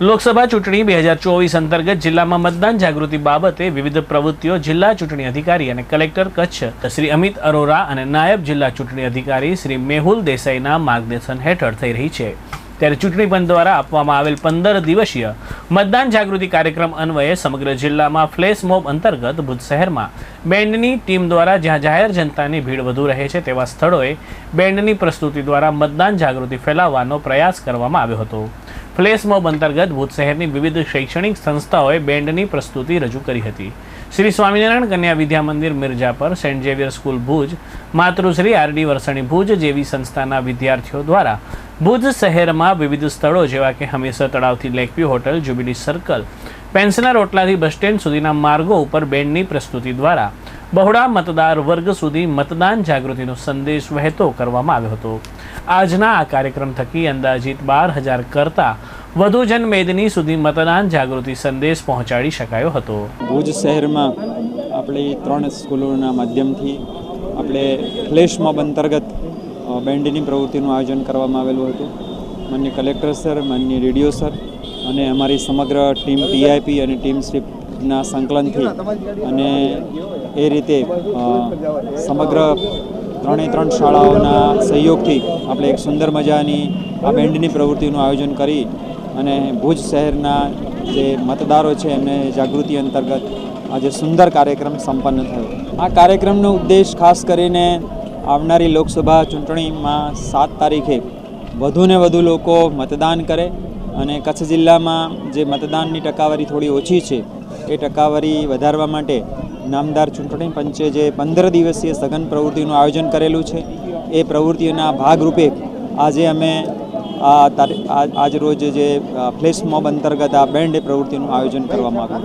લોકસભા ચૂંટણી બે હજાર ચોવીસ અંતર્ગત જિલ્લામાં મતદાન જાગૃતિ બાબતે વિવિધ પ્રવૃત્તિઓ જિલ્લા ચૂંટણી અધિકારી અને કલેક્ટર કચ્છ, શ્રી અમિત અરોરા અને નાયબ જિલ્લા ચૂંટણી અધિકારી શ્રી મેહુલ દેસાઈના માર્ગદર્શન હેઠળ થઈ રહી છે. ત્યારે ચૂંટણી પંચ દ્વારા આપવામાં આવેલ પંદર દિવસીય મતદાન જાગૃતિ કાર્યક્રમ અન્વયે સમગ્ર જિલ્લામાં ફ્લેશ મોબ અંતર્ગત ભુજ શહેરમાં બેન્ડની ટીમ દ્વારા જ્યાં જાહેર જનતાની ભીડ વધુ રહે છે તેવા સ્થળોએ બેન્ડની પ્રસ્તુતિ દ્વારા મતદાન જાગૃતિ ફેલાવવાનો પ્રયાસ કરવામાં આવ્યો હતો. ફ્લેશ મોબ અંતર્ગત ભુજ શહેરની વિવિધ શૈક્ષણિક સંસ્થાઓએ બેન્ડની પ્રસ્તુતિ રજૂ કરી હતી. Shri Swaminarayan Kanya Vidya Mandir Mirjapar saint Xavier school Bhuj Matrushri RD Varsani Bhuj જેવી સંસ્થાના વિદ્યાર્થીઓ દ્વારા ભુજ શહેરમાં વિવિધ સ્થળો જેવા કે Hamirsar તળાવથી lake view hotel, jubilee circle pensioner ઓટલાથી bus stand સુધીના માર્ગો ઉપર બેન્ડની પ્રસ્તુતિ દ્વારા બહોળા મતદાર વર્ગ સુધી મતદાન જાગૃતિનો સંદેશ વહેતો કરવામાં આવ્યો હતો. આજના આ કાર્યક્રમ થકી અંદાજિત બાર હજાર કરતાં વધુ જનમેદની સુધી મતદાન જાગૃતિ સંદેશ પહોંચાડી શકાયો હતો. ભુજ શહેરમાં આપણી ત્રણ સ્કૂલોના માધ્યમથી આપણે ફ્લેશ મોબ અંતર્ગત બેન્ડની પ્રવૃત્તિનું આયોજન કરવામાં આવેલું હતું. માન્ય કલેક્ટર સર, માન્ય રેડિયો સર અને અમારી સમગ્ર ટીમ ટીઆઈપી અને ટીમ સ્વીપના સંકલનથી અને એ રીતે સમગ્ર ત્રણેય ત્રણ શાળાઓના સહયોગથી આપણે એક સુંદર મજાની આ બેન્ડની પ્રવૃત્તિનું આયોજન કરી અને ભુજ શહેરના જે મતદારો છે એમને જાગૃતિ અંતર્ગત આજે સુંદર કાર્યક્રમ સંપન્ન થયો. આ કાર્યક્રમનો ઉદ્દેશ ખાસ કરીને આવનારી લોકસભા ચૂંટણીમાં સાત તારીખે વધુને વધુ લોકો મતદાન કરે અને કચ્છ જિલ્લામાં જે મતદાનની ટકાવારી થોડી ઓછી છે, એ ટકાવારી વધારવા માટે નામદાર ચૂંટણી પંચે જે પંદર દિવસીય સઘન પ્રવૃત્તિનું આયોજન કરેલું છે, એ પ્રવૃત્તિઓના ભાગરૂપે આજે અમે આ આજ રોજ જે ફ્લેશ અંતર્ગત આ બેન્ડ પ્રવૃત્તિનું આયોજન કરવામાં આવ્યું.